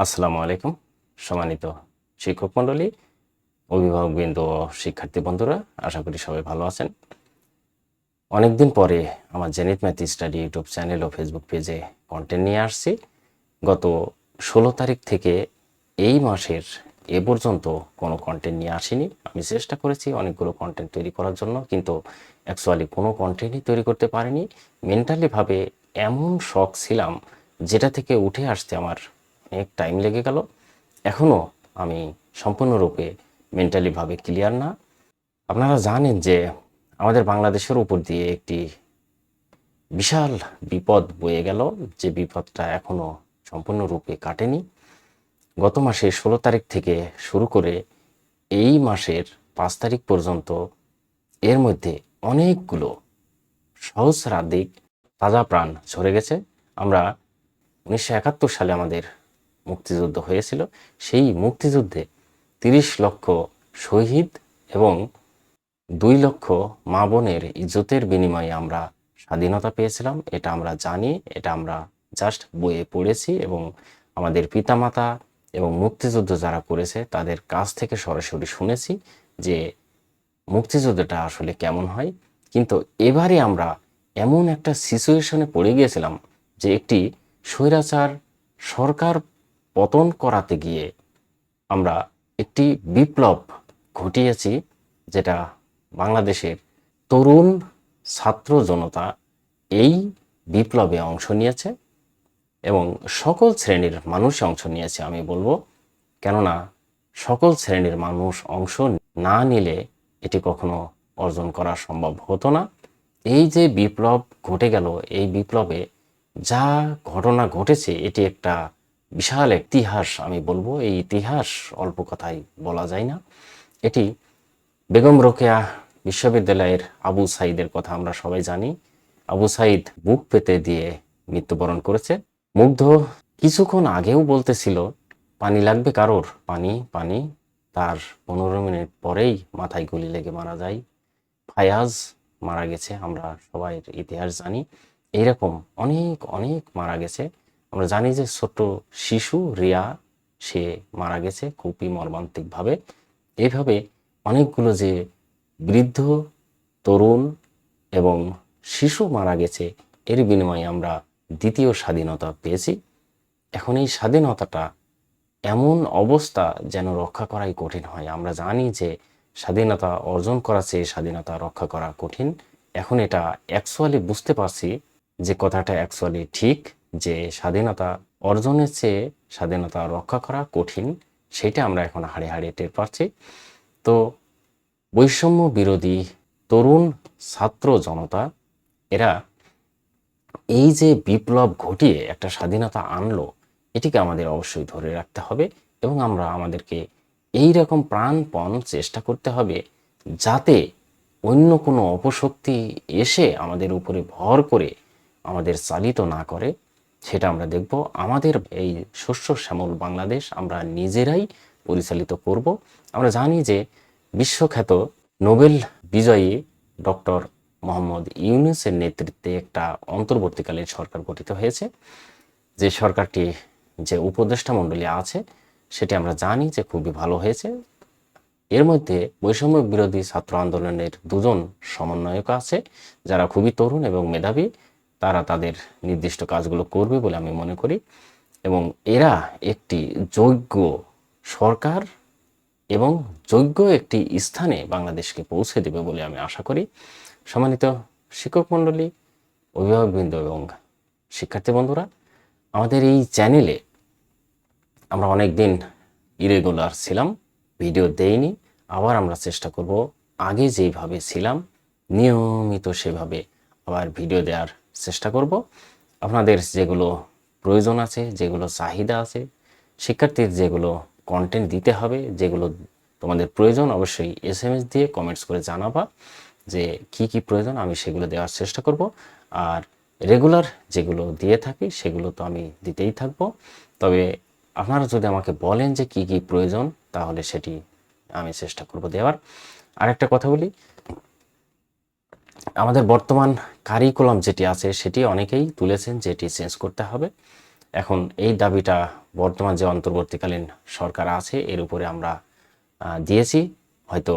আসসালামু আলাইকুম, সম্মানিত শিক্ষক মণ্ডলী, অভিভাবকবৃন্দ শিক্ষার্থী বন্ধুরা, আশা করি সবাই ভালো আছেন। অনেকদিন পরে আমার Zenith math study YouTube channel ও ফেসবুক পেজে কন্টেন্ট নিয়ে আসছি। গত ষোলো তারিখ থেকে এই মাসের এ পর্যন্ত কোনো কন্টেন্ট নিয়ে আসিনি। আমি চেষ্টা করেছি অনেকগুলো কন্টেন্ট তৈরি করার জন্য, কিন্তু অ্যাকচুয়ালি কোনো কন্টেন্টই তৈরি করতে পারিনি। মেন্টালিভাবে এমন শখ ছিলাম, যেটা থেকে উঠে আসতে আমার অনেক টাইম লেগে গেল। এখনও আমি সম্পূর্ণরূপে মেন্টালিভাবে ক্লিয়ার না। আপনারা জানেন যে আমাদের বাংলাদেশের উপর দিয়ে একটি বিশাল বিপদ বয়ে গেল। যে বিপদটা এখনও সম্পূর্ণরূপে কাটেনি। গত মাসে ষোলো তারিখ থেকে শুরু করে এই মাসের পাঁচ তারিখ পর্যন্ত এর মধ্যে অনেকগুলো সহস্রাধিক তাজা প্রাণ ঝরে গেছে। আমরা উনিশশো একাত্তর সালে আমাদের মুক্তিযুদ্ধ হয়েছিল। সেই মুক্তিযুদ্ধে তিরিশ লক্ষ শহীদ এবং দুই লক্ষ মা বোনের ইজ্জতের বিনিময়ে আমরা স্বাধীনতা পেয়েছিলাম। এটা আমরা জানি, এটা আমরা জাস্ট বইয়ে পড়েছি এবং আমাদের পিতামাতা এবং মুক্তিযুদ্ধ যারা করেছে তাদের কাছ থেকে সরাসরি শুনেছি যে মুক্তিযুদ্ধটা আসলে কেমন হয়। কিন্তু এবারে আমরা এমন একটা সিচুয়েশনে পড়ে গিয়েছিলাম যে একটি স্বৈরাচার সরকার পতন করাতে গিয়ে আমরা একটি বিপ্লব ঘটিয়েছি, যেটা বাংলাদেশের তরুণ ছাত্র জনতা এই বিপ্লবে অংশ নিয়েছে এবং সকল শ্রেণির মানুষ অংশ নিয়েছে, আমি বলব। কেননা সকল শ্রেণির মানুষ অংশ না নিলে এটি কখনো অর্জন করা সম্ভব হতো না। এই যে বিপ্লব ঘটে গেল, এই বিপ্লবে যা ঘটনা ঘটেছে, এটি একটা বিশাল ইতিহাস, আমি বলব এই ইতিহাস অল্প কথায় বলা যায় না। এটি বেগম রোকেয়া বিশ্ববিদ্যালয়ের আবু সাইদের কথা আমরা সবাই জানি। আবু সাইদ বুক পেতে দিয়ে মৃত্যুবরণ করেছে। মুগ্ধ কিছুক্ষণ আগেও বলতেছিল, পানি লাগবে কারোর? পানি পানি। তার পনেরো মিনিট পরেই মাথায় গুলি লেগে মারা যায়। ফায়াজ মারা গেছে, আমরা সবাই ইতিহাস জানি। এইরকম অনেক অনেক মারা গেছে। আমরা জানি যে ছোট্ট শিশু রিয়া, সে মারা গেছে খুবই মর্মান্তিকভাবে। এইভাবে অনেকগুলো যে বৃদ্ধ, তরুণ এবং শিশু মারা গেছে, এর বিনিময়ে আমরা দ্বিতীয় স্বাধীনতা পেয়েছি। এখন এই স্বাধীনতাটা এমন অবস্থা যেন রক্ষা করাই কঠিন হয়। আমরা জানি যে স্বাধীনতা অর্জন করা চেয়ে স্বাধীনতা রক্ষা করা কঠিন। এখন এটা অ্যাকচুয়ালি বুঝতে পারছি যে কথাটা অ্যাকচুয়ালি ঠিক যে স্বাধীনতা অর্জনের চেয়ে স্বাধীনতা রক্ষা করা কঠিন, সেটা আমরা এখন হাড়ে হাড়ে টের পাচ্ছি। তো বৈষম্য বিরোধী তরুণ ছাত্র জনতা, এরা এই যে বিপ্লব ঘটিয়ে একটা স্বাধীনতা আনলো, এটিকে আমাদের অবশ্যই ধরে রাখতে হবে এবং আমরা আমাদেরকে এই রকম প্রাণপণ চেষ্টা করতে হবে যাতে অন্য কোনো অপশক্তি এসে আমাদের উপরে ভর করে আমাদের চালিত না করে। সেটা আমরা দেখব। আমাদের এই শস্য শ্যামল বাংলাদেশ আমরা নিজেরাই পরিচালিত করব। আমরা জানি যে বিশ্বখ্যাত নোবেল বিজয়ী ডক্টর মোহাম্মদ ইউনুসের নেতৃত্বে একটা অন্তর্বর্তীকালীন সরকার গঠিত হয়েছে। যে সরকারটি যে উপদেষ্টা মণ্ডলী আছে, সেটি আমরা জানি যে খুবই ভালো হয়েছে। এর মধ্যে বৈষম্য বিরোধী ছাত্র আন্দোলনের দুজন সমন্বয়ক আছে, যারা খুবই তরুণ এবং মেধাবী। তারা তাদের নির্দিষ্ট কাজগুলো করবে বলে আমি মনে করি। এবং এরা একটি যোগ্য সরকার এবং যোগ্য একটি স্থানে বাংলাদেশকে পৌঁছে দেবে বলে আমি আশা করি। সম্মানিত শিক্ষক মণ্ডলী, অভিভাবকবৃন্দ এবং শিক্ষার্থী বন্ধুরা, আমাদের এই চ্যানেলে আমরা অনেক দিন ইরেগুলার ছিলাম, ভিডিও দেইনি, আবার আমরা চেষ্টা করব আগে যেইভাবে ছিলাম, নিয়মিত সেভাবে আবার ভিডিও দেওয়ার চেষ্টা করব। আপনাদের যেগুলো প্রয়োজন আছে, যেগুলো চাহিদা আছে, শিক্ষার্থীর যেগুলো কন্টেন্ট দিতে হবে, যেগুলো তোমাদের প্রয়োজন, অবশ্যই এস এম এস দিয়ে কমেন্টস করে জানাবা যে কি কি প্রয়োজন, আমি সেগুলো দেওয়ার চেষ্টা করব। আর রেগুলার যেগুলো দিয়ে থাকি, সেগুলো তো আমি দিতেই থাকব। তবে আপনারা যদি আমাকে বলেন যে কি কি প্রয়োজন, তাহলে সেটি আমি চেষ্টা করব দেওয়ার। আরেকটা কথা বলি আমাদের বর্তমান কারিকুলাম যেটি আছে, সেটি অনেকেই তুলেছেন যেটি চেঞ্জ করতে হবে। এখন এই দাবিটা বর্তমান যে অন্তর্বর্তীকালীন সরকার আছে, এর উপরে আমরা দিয়েছি। হয়তো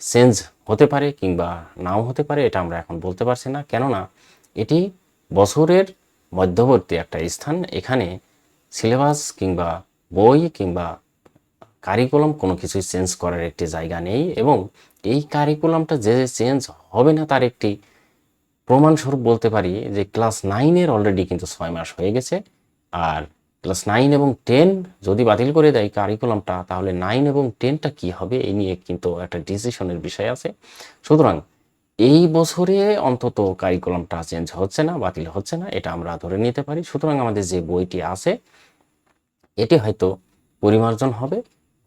চেঞ্জ হতে পারে কিংবা নাও হতে পারে, এটা আমরা এখন বলতে পারছি না। কেননা এটি বছরের মধ্যবর্তী একটা স্থান। এখানে সিলেবাস কিংবা বই কিংবা কারিকুলাম কোনো কিছুই চেঞ্জ করার একটি জায়গা নেই এবং এই কারিকুলামটা যে চেঞ্জ হবে না তার একটি প্রমাণস্বরূপ বলতে পারি যে ক্লাস নাইনের অলরেডি কিন্তু ছয় মাস হয়ে গেছে। আর ক্লাস নাইন এবং টেন যদি বাতিল করে দেয় কারিকুলামটা তাহলে নাইন এবং টেনটা কি হবে এই নিয়ে কিন্তু একটা ডিসিশনের বিষয় আছে। সুতরাং এই বছরে অন্তত কারিকুলামটা চেঞ্জ হচ্ছে না, বাতিল হচ্ছে না, এটা আমরা ধরে নিতে পারি। সুতরাং আমাদের যে বইটি আছে, এটি হয়তো পরিমার্জন হবে,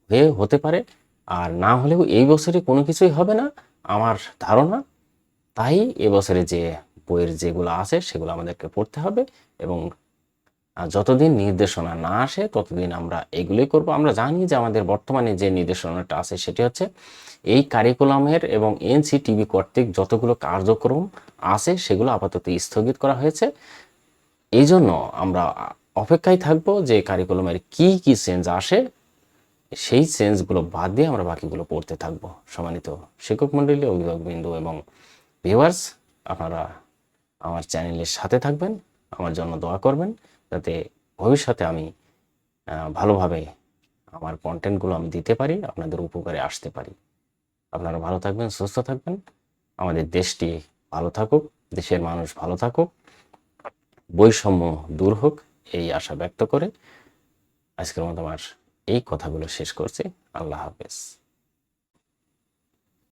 হয়ে হতে পারে। আর না হলেও এই বছরে কোনো কিছুই হবে না, আমার ধারণা। তাই এবছরে যে বইয়ের যেগুলো আছে, সেগুলো আমাদেরকে পড়তে হবে এবং যতদিন নির্দেশনা না আসে, ততদিন আমরা এগুলোই করব। আমরা জানি যে আমাদের বর্তমানে যে নির্দেশনাটা আছে, সেটি হচ্ছে এই কারিকুলামের এবং এনসিটিভি কর্তৃক যতগুলো কার্যক্রম আছে, সেগুলো আপাতত স্থগিত করা হয়েছে। এই জন্য আমরা অপেক্ষায় থাকব যে কারিকুলামের কি কি চেঞ্জ আসে সেই চেঞ্জগুলো বাদ দিয়ে আমরা বাকিগুলো পড়তে থাকব। সম্মানিত শিক্ষক মণ্ডলী অভিভাবকবৃন্দ এবং ভিউয়ার্স আপনারা আমার চ্যানেলের সাথে থাকবেন, আমার জন্য দোয়া করবেন, যাতে ভবিষ্যতে আমি ভালোভাবে আমার কন্টেন্টগুলো আমি দিতে পারি, আপনাদের উপকারে আসতে পারি। আপনারা ভালো থাকবেন, সুস্থ থাকবেন। আমাদের দেশটি ভালো থাকুক, দেশের মানুষ ভালো থাকুক, বৈষম্য দূর হোক, এই আশা ব্যক্ত করে আজকের মতো আমার এই কথাগুলো শেষ করছি। আল্লাহ হাফেজ।